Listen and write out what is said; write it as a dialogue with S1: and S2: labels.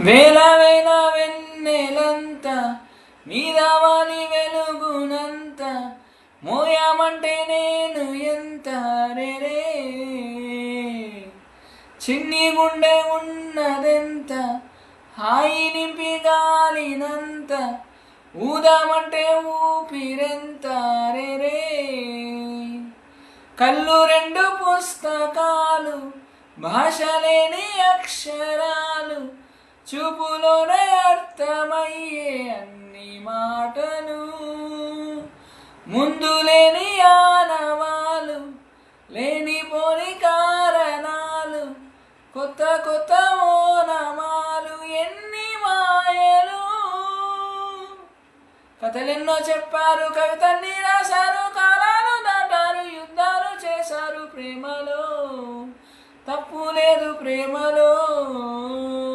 S1: వేల వేల వెన్నెలంత మీదవాలి వెలుగునంత మోయామంటే నేను ఎంత రే చిన్ని గుండె ఉన్నదెంత హాయి నింపి గాలినంత ఊదామంటే ఊపిరెంత రే కళ్ళు రెండు పుస్తకాలు భాష లేని అక్షర చూపులోనే అర్థమయ్యే అన్ని మాటలు. ముందు లేని ఆనవాలు లేనిపోని కారణాలు కొత్త కొత్త ఓనమాలు ఎన్ని మాయలు. కథలెన్నో చెప్పారు కవితల్ని రాశారు కాలాలు దాటారు యుద్ధాలు చేశారు ప్రేమలో.